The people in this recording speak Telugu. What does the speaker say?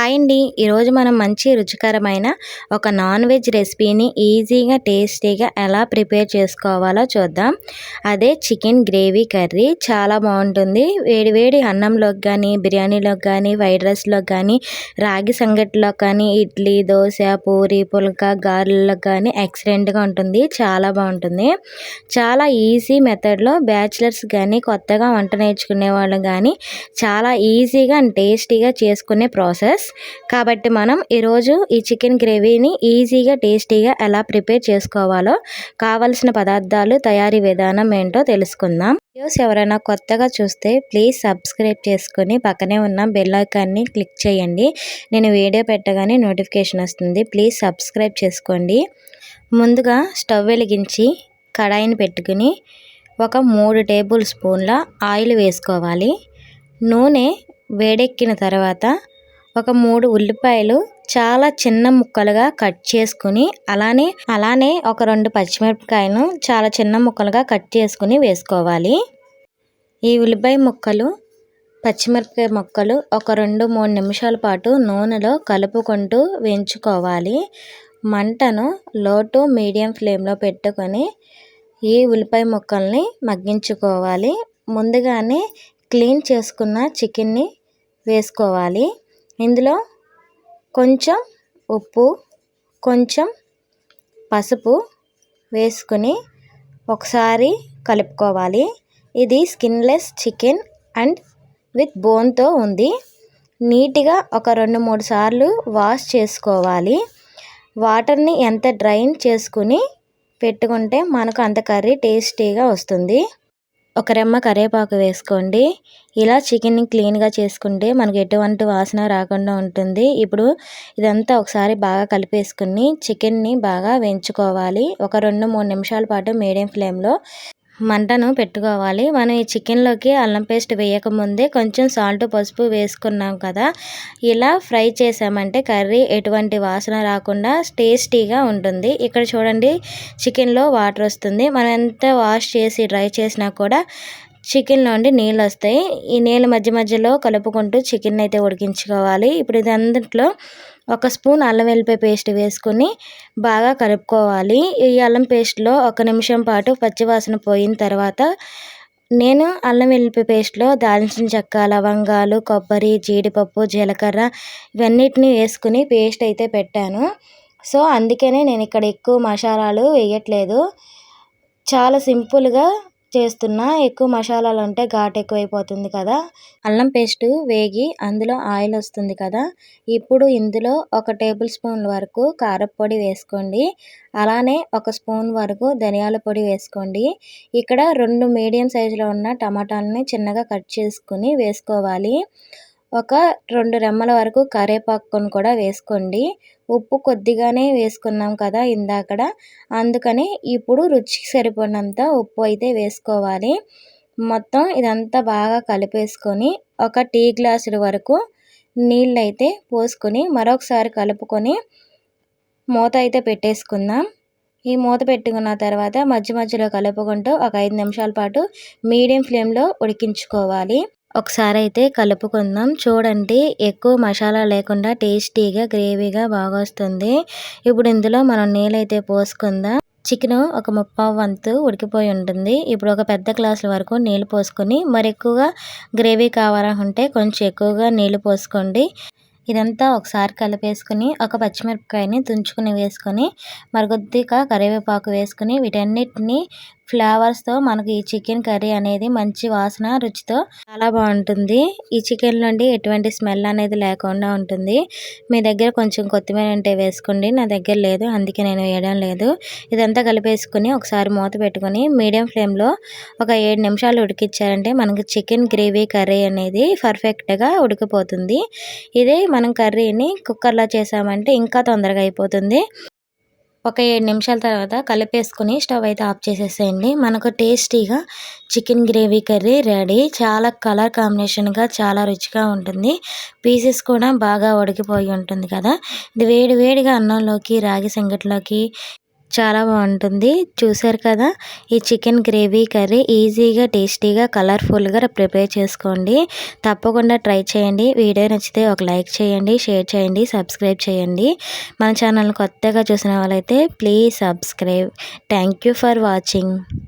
హాయ్ అండి. ఈరోజు మనం మంచి రుచికరమైన ఒక నాన్ వెజ్ రెసిపీని ఈజీగా టేస్టీగా ఎలా ప్రిపేర్ చేసుకోవాలో చూద్దాం. అదే చికెన్ గ్రేవీ కర్రీ. చాలా బాగుంటుంది. వేడివేడి అన్నంలోకి కానీ బిర్యానీలోకి కానీ వైడ్ రైస్లోకి కానీ రాగి సంగటిలో కానీ ఇడ్లీ దోశ పూరి పుల్క గారెలకు కానీ ఎక్సలెంట్గా ఉంటుంది. చాలా బాగుంటుంది. చాలా ఈజీ మెథడ్లో బ్యాచిలర్స్ కానీ కొత్తగా వంట నేర్చుకునే వాళ్ళు కానీ చాలా ఈజీగా అండ్ టేస్టీగా చేసుకునే ప్రాసెస్. కాబట్టి మనం ఈరోజు ఈ చికెన్ గ్రేవీని ఈజీగా టేస్టీగా ఎలా ప్రిపేర్ చేసుకోవాలో కావలసిన పదార్థాలు తయారీ విధానం ఏంటో తెలుసుకుందాం. వీడియోస్ ఎవరైనా కొత్తగా చూస్తే ప్లీజ్ సబ్స్క్రైబ్ చేసుకొని పక్కనే ఉన్న బెల్ ఐకాన్ని క్లిక్ చేయండి. నేను వీడియో పెట్టగానే నోటిఫికేషన్ వస్తుంది. ప్లీజ్ సబ్స్క్రైబ్ చేసుకోండి. ముందుగా స్టవ్ వెలిగించి కడాయిని పెట్టుకుని ఒక మూడు టేబుల్ స్పూన్ల ఆయిల్ వేసుకోవాలి. నూనె వేడెక్కిన తర్వాత ఒక మూడు ఉల్లిపాయలు చాలా చిన్న ముక్కలుగా కట్ చేసుకుని అలానే అలానే ఒక రెండు పచ్చిమిరపకాయను చాలా చిన్న ముక్కలుగా కట్ చేసుకుని వేసుకోవాలి. ఈ ఉల్లిపాయ ముక్కలు పచ్చిమిరపకాయ ముక్కలు ఒక రెండు మూడు నిమిషాల పాటు నూనెలో కలుపుకుంటూ వేయించుకోవాలి. మంటను లో టు మీడియం ఫ్లేమ్లో పెట్టుకొని ఈ ఉల్లిపాయ ముక్కల్ని మగ్గించుకోవాలి. ముందుగానే క్లీన్ చేసుకున్న చికెన్ని వేసుకోవాలి. ఇందులో కొంచెం ఉప్పు కొంచెం పసుపు వేసుకుని ఒకసారి కలుపుకోవాలి. ఇది స్కిన్లెస్ చికెన్ అండ్ విత్ బోన్తో ఉంది. నీట్గా ఒక రెండు మూడు సార్లు వాష్ చేసుకోవాలి. వాటర్ని ఎంత డ్రైన్ చేసుకుని పెట్టుకుంటే మనకు అంత కర్రీ టేస్టీగా వస్తుంది. ఒక రెమ్మ కరివేపాకు వేసుకోండి. ఇలా చికెన్ని క్లీన్గా చేసుకుంటే మనకు ఎటువంటి వాసన రాకుండా ఉంటుంది. ఇప్పుడు ఇదంతా ఒకసారి బాగా కలిపేసుకుని చికెన్ని బాగా వేయించుకోవాలి. ఒక రెండు మూడు నిమిషాల పాటు మీడియం ఫ్లేమ్లో మంటను పెట్టుకోవాలి. మనం ఈ చికెన్లోకి అల్లం పేస్ట్ వేయకముందే కొంచెం సాల్ట్ పసుపు వేసుకున్నాం కదా. ఇలా ఫ్రై చేసామంటే కర్రీ ఎటువంటి వాసన రాకుండా టేస్టీగా ఉంటుంది. ఇక్కడ చూడండి చికెన్లో వాటర్ వస్తుంది. మనం ఎంత వాష్ చేసి డ్రై చేసినా కూడా చికెన్ నుండి నీళ్ళు వస్తాయి. ఈ నీళ్ళ మధ్య మధ్యలో కలుపుకుంటూ చికెన్ అయితే ఉడికించుకోవాలి. ఇప్పుడు ఇది అందులో ఒక స్పూన్ అల్లం వెల్లిపాయ పేస్ట్ వేసుకొని బాగా కలుపుకోవాలి. ఈ అల్లం పేస్ట్లో ఒక నిమిషం పాటు పచ్చివాసన పోయిన తర్వాత నేను అల్లం వెల్లిపాయ పేస్ట్లో దాల్చిన చెక్క లవంగాలు కొబ్బరి జీడిపప్పు జీలకర్ర ఇవన్నిటిని వేసుకుని పేస్ట్ అయితే పెట్టాను. సో అందుకనే నేను ఇక్కడ ఎక్కువ మసాలాలు వేయట్లేదు. చాలా సింపుల్గా చేస్తున్నా ఎక్కువ మసాలాలు ఉంటే ఘాటు ఎక్కువైపోతుంది కదా. అల్లం పేస్ట్ వేగి అందులో ఆయిల్ వస్తుంది కదా. ఇప్పుడు ఇందులో ఒక టేబుల్ స్పూన్ వరకు కారపొడి వేసుకోండి. అలానే ఒక స్పూన్ వరకు ధనియాల పొడి వేసుకోండి. ఇక్కడ రెండు మీడియం సైజులో ఉన్న టమాటాలని చిన్నగా కట్ చేసుకుని వేసుకోవాలి. ఒక రెండు రెమ్మల వరకు కరివేపాకును కూడా వేసుకోండి. ఉప్పు కొద్దిగానే వేసుకున్నాం కదా ఇందాకడ. అందుకని ఇప్పుడు రుచికి సరిపడినంత ఉప్పు అయితే వేసుకోవాలి. మొత్తం ఇదంతా బాగా కలిపేసుకొని ఒక టీ గ్లాసుల వరకు నీళ్ళైతే పోసుకొని మరొకసారి కలుపుకొని మూత అయితే పెట్టేసుకుందాం. ఈ మూత పెట్టుకున్న తర్వాత మధ్య మధ్యలో కలుపుకుంటూ ఒక ఐదు నిమిషాల పాటు మీడియం ఫ్లేమ్లో ఉడికించుకోవాలి. ఒకసారి అయితే కలుపుకుందాం. చూడండి ఎక్కువ మసాలా లేకుండా టేస్టీగా గ్రేవీగా బాగా వస్తుంది ఇప్పుడు ఇందులో మనం నీళ్ళైతే పోసుకుందాం. చికెన్ ఒక ముప్పావు వంతు ఉడికిపోయి ఉంటుంది. ఇప్పుడు ఒక పెద్ద గ్లాసుల వరకు నీళ్ళు పోసుకొని మరి ఎక్కువగా గ్రేవీ కావాలనుకుంటే కొంచెం ఎక్కువగా నీళ్ళు పోసుకోండి. ఇదంతా ఒకసారి కలిపేసుకుని ఒక పచ్చిమిరపకాయని తుంచుకుని వేసుకొని మరికొద్దిగా కరివేపాకు వేసుకుని వీటన్నిటిని ఫ్లేవర్స్తో మనకి ఈ చికెన్ కర్రీ అనేది మంచి వాసన రుచితో చాలా బాగుంటుంది. ఈ చికెన్ నుండి ఎటువంటి స్మెల్ అనేది లేకుండా ఉంటుంది. మీ దగ్గర కొంచెం కొత్తిమీర ఉంటే వేసుకోండి. నా దగ్గర లేదు అందుకే నేను వేయడం లేదు. ఇదంతా కలిపేసుకుని ఒకసారి మూత పెట్టుకుని మీడియం ఫ్లేమ్లో ఒక ఏడు నిమిషాలు ఉడికిచ్చారంటే మనకి చికెన్ గ్రేవీ కర్రీ అనేది పర్ఫెక్ట్గా ఉడికిపోతుంది. ఇదే మనం కర్రీని కుక్కర్లో చేసామంటే ఇంకా తొందరగా అయిపోతుంది. ఒక ఏడు నిమిషాల తర్వాత కలిపేసుకుని స్టవ్ అయితే ఆఫ్ చేసేసేయండి. మనకు టేస్టీగా చికెన్ గ్రేవీ కర్రీ రెడీ. చాలా కలర్ కాంబినేషన్గా చాలా రుచిగా ఉంటుంది. పీసెస్ కూడా బాగా ఉడికిపోయి ఉంటుంది కదా. ఇది వేడి వేడిగా అన్నంలోకి రాగి సంగటిలోకి చాలా బాగుంటుంది. చూసారు కదా? ఈ చికెన్ గ్రేవీ కర్రీ ఈజీగా టేస్టీగా కలర్ఫుల్గా ప్రిపేర్ చేసుకోండి. తప్పకుండా ట్రై చేయండి. వీడియో నచ్చితే ఒక లైక్ చేయండి షేర్ చేయండి సబ్స్క్రైబ్ చేయండి. మన ఛానల్ కొత్తగా చూసిన వాళ్ళైతే please subscribe. Thank you for watching.